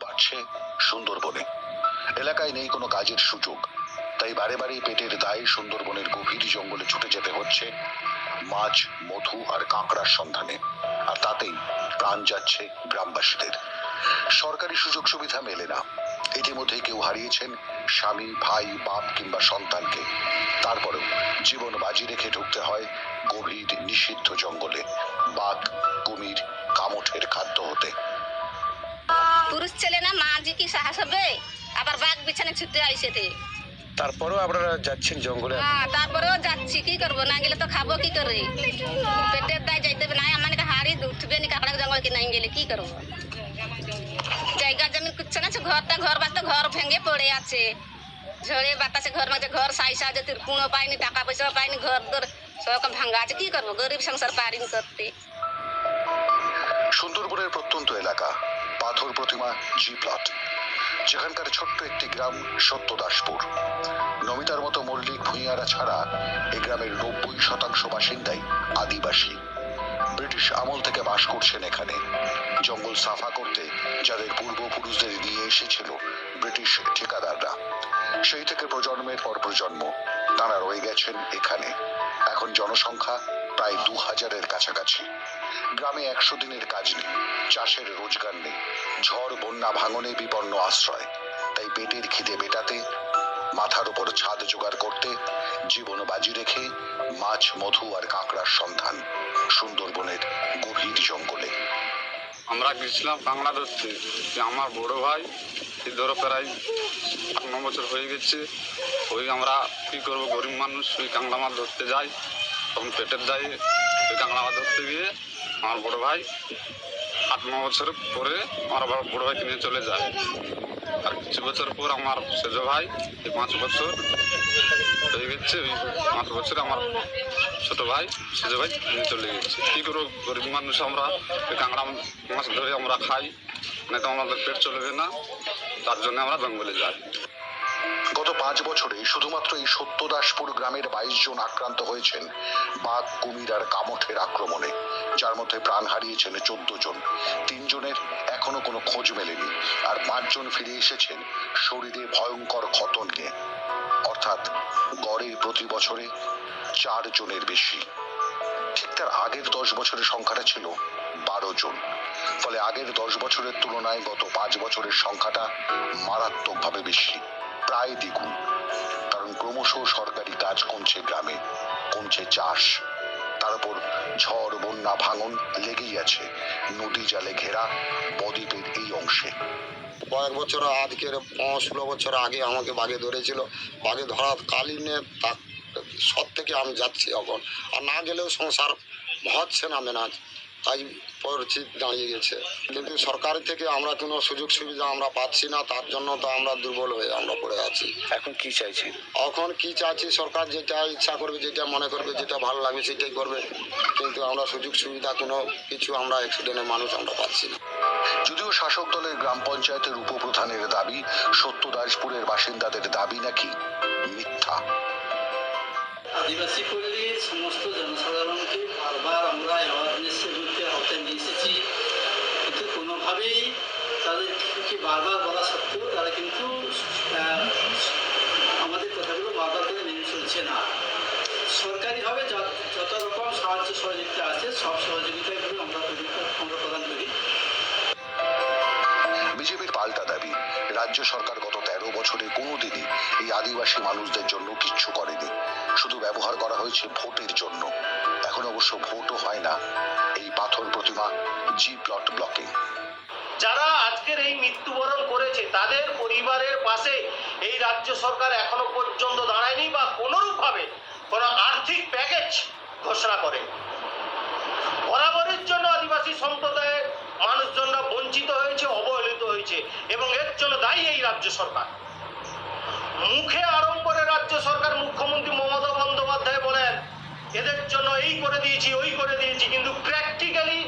বাড়ছে সুন্দরবনে। এলাকায় নেই কোনো কাজের সুযোগ, তাই বারে বারে পেটের দায়ে সুন্দরবনের গভীর জঙ্গলে ছুটে যেতে হচ্ছে মাছ, মধু আর কাঁকড়ার সন্ধানে, আর তাতেই প্রাণ যাচ্ছে গ্রামবাসীদের। সরকারি সুযোগ সুবিধা মেলে না। ইতিমধ্যে কেউ হারিয়েছেন স্বামী, ভাই, বাপ কিংবা সন্তানকে। তারপরেও জীবন বাজি রেখে ঢুকতে হয় গভীর নিষিদ্ধ জঙ্গলে, বাঘ, কুমির, কামঠের খাদ্য হতে। পুরুষ ছেলে না মা যে কি সাহস হবে? আবার বাঘ বিছানে ছুটে আইসেতে তারপরেও আপনারা যাচ্ছেন জঙ্গলে? হ্যাঁ তারপরেও যাচ্ছি কি করব? না গেলে তো খাব কি করে? পেটের দায় যাইতে হবে না আমার হাড়ি উঠবে নি কাকড়া জঙ্গল কি নাই গেলে কি করব? জায়গা জমি কুচ্ছে না ঘরটা ঘর বাস্তে ঘর ভেঙে পড়ে আছে। ঝড়ে বাতাসে ঘর মাঝে ঘর সাই সাজে তিরকুণও পাইনি টাকা পয়সাও পাইনি ঘর দর সব ভাঙ্গা আছে কি করব? গরিব সংসার পারিন করতে। সুন্দরবনের প্রত্যন্ত এলাকা। পাথর প্রতিমা জি প্লট যেখানকার ছোট্ট একটি গ্রাম সত্যদাসপুর। নমিতার মতো মল্লিক ভূঁইয়ারা ছাড়া এই গ্রামের নব্বই শতাংশ বাসিন্দাই আদিবাসী। ব্রিটিশ আমল থেকে বাস করছেন এখানে। জঙ্গল সাফা করতে যাদের পূর্বপুরুষদের নিয়ে এসেছিল ব্রিটিশ ঠিকাদাররা। সেই থেকে প্রজন্মের পর প্রজন্ম, তারা রয়ে গেছেন এখানে। এখন জনসংখ্যা প্রায় দু হাজারের কাছাকাছি। গ্রামে একশো দিনের কাজ নেই, চাষের রোজগার নেই, ঝড়, বন্যা, ভাঙনে বিপন্ন আশ্রয়। তাই পেটের খিদে মেটাতে, মাথার উপর ছাদ জোগাড় করতে, জীবন বাজি রেখে মাছ, মধু আর কাঁকড়ার সন্ধান সুন্দরবনের গভীর জঙ্গলে। আমরা গেছিলাম ধরতে যে আমার বড় ভাই ধরো প্রায় আট, ন বছর হয়ে গেছে। ওই আমরা কী করব, গরিব মানুষ, ওই কাংলা মাছ ধরতে যাই। তখন পেটের দায়ে ওই কাঁকড়া মাছ ধরতে গিয়ে আমার বড় ভাই আট, ন বছর পরে আমার আবার বড় ভাইকে নিয়ে চলে যায়। আর কিছু বছর পর আমার সেজ ভাই এই পাঁচ বছর হয়ে গেছে, ওই পাঁচ বছরে আমার ছোট ভাই, সেজ ভাই নিয়ে চলে গেছে। কী করব, গরিব মানুষ আমরা কাঁকড়া মাছ ধরে আমরা খাই না আমাদের পেট চলবে না, তার জন্য আমরা জঙ্গলে যাই। গত পাঁচ বছরে শুধুমাত্র এই সত্যদাসপুর গ্রামের বাইশ জন আক্রান্ত হয়েছেন বাঘ, কুমির আর কামঠের আক্রমণে, যার মধ্যে প্রাণ হারিয়েছেন চোদ্দ জন। তিনজনের এখনও কোনো খোঁজ মেলেনি আর পাঁচজন ফিরে এসেছেন শরীরে ভয়ঙ্কর ক্ষত নিয়ে। অর্থাৎ গড়ে প্রতি বছরে চার জনের বেশি। ঠিক তার আগের দশ বছরের সংখ্যাটা ছিল বারো জন। ফলে আগের দশ বছরের তুলনায় গত পাঁচ বছরের সংখ্যাটা মারাত্মকভাবে বেশি। প্রায় দ্বিগুণ। কারণ ক্রমশ সরকারি কাজ কমছে গ্রামে, কমছে চাষ। তার উপর ঝড়, বন্যা, ভাঙন লেগেই আছে। নদী জালে ঘেরা বদ্বীপের এই অংশে। কয়েক বছর আজকের পনেরো ষোলো বছর আগে আমাকে বাঘে ধরেছিল। বাঘে ধরা কালীনে তাক সব থেকে আমি যাচ্ছি এখন। আর না গেলেও সংসার হচ্ছে না মেনাজ তাই পরিচিত দাঁড়িয়ে গেছে। কিন্তু সরকার থেকে আমরা কোনো সুযোগ সুবিধা আমরা পাচ্ছি না তার জন্য তো আমরা দুর্বল হয়ে আমরা পড়ে আছি। এখন কি চাইছি? এখন কি চাইছি সরকার যেটা ইচ্ছা করবে যেটা মনে করবে যেটা ভালো লাগবে সেটাই করবে। কিন্তু আমরা সুযোগ সুবিধা কোনো কিছু আমরা অ্যাক্সিডেন্টের মানুষ আমরা পাচ্ছি না। যদিও শাসক দলের গ্রাম পঞ্চায়েতের উপপ্রধানের দাবি সত্য সত্যদাসপুরের বাসিন্দাদের দাবি নাকি মিথ্যা? আদিবাসী পল্লীর সমস্ত জনসাধারণকে বারবার আমরা অ্যাওয়ারনেসের মধ্যে আওতায় নিয়ে এসেছি। কিন্তু কোনোভাবেই তাদেরকে বারবার বলা সত্ত্বেও তারা কিন্তু আমাদের কথাগুলো বারবার করে মেনে চলছে না। সরকারিভাবে যত রকম সাহায্য সহযোগিতা আছে, সব সহযোগিতাগুলো আমরা আমরা প্রদান করি। বিজেপির পাল্টা দাবি, রাজ্য সরকার তেরো বছরে কোনোদিনই এই আদিবাসী মানুষদের জন্য কিচ্ছু করেনি। শুধু ব্যবহার করা হয়েছে ভোটের জন্য। এখন অবশ্য ভোটও হয় না। এই পাথর প্রতিমা জি প্লট ব্লকে। যারা আজকের এই মৃত্যুবরণ করেছে, তাদের পরিবারের পাশে এই রাজ্য সরকার এখনও পর্যন্ত দাঁড়ায়নি বা কোনোরূপভাবে কোনো আর্থিক প্যাকেজ ঘোষণা করে। বরাবরের জন্য আদিবাসী সম্প্রদায়ের মানুষজনরা বঞ্চিত হয়েছে দায়ী এই রাজ্য সরকার। মুখে আড়ম্বরে রাজ্য সরকার মুখ্যমন্ত্রী মমতা বন্দ্যোপাধ্যায় বলেন, এদের জন্য এই করে দিয়েছি, ওই করে দিয়েছি। কিন্তু প্র্যাকটিক্যালি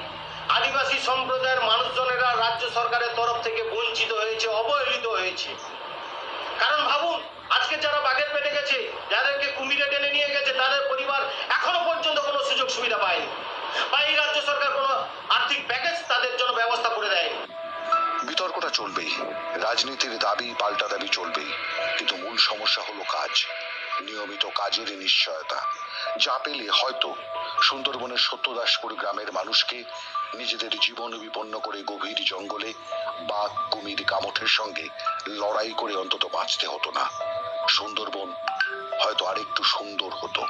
আদিবাসী সম্প্রদায়ের মানুষজনেরা রাজ্য সরকারের তরফ থেকে বঞ্চিত হয়েছে, অবহেলিত হয়েছে। কারণ ভাবুন, আজকে যারা বাঘের পেটে গেছে, যাদেরকে কুমিরে টেনে নিয়ে গেছে চলবেই রাজনীতির দাবি, পাল্টা দাবি চলবেই কিন্তু মূল সমস্যা হলো কাজ। নিয়মিত কাজের নিশ্চয়তা। যা পেলে হয়তো সুন্দরবনের সত্যদাসপুর গ্রামের মানুষকে নিজেদের জীবন বিপন্ন করে গভীর জঙ্গলে বাঘ, কুমির, কামঠের সঙ্গে লড়াই করে অন্তত বাঁচতে হতো না। সুন্দরবন হয়তো আরেকটু সুন্দর হতো।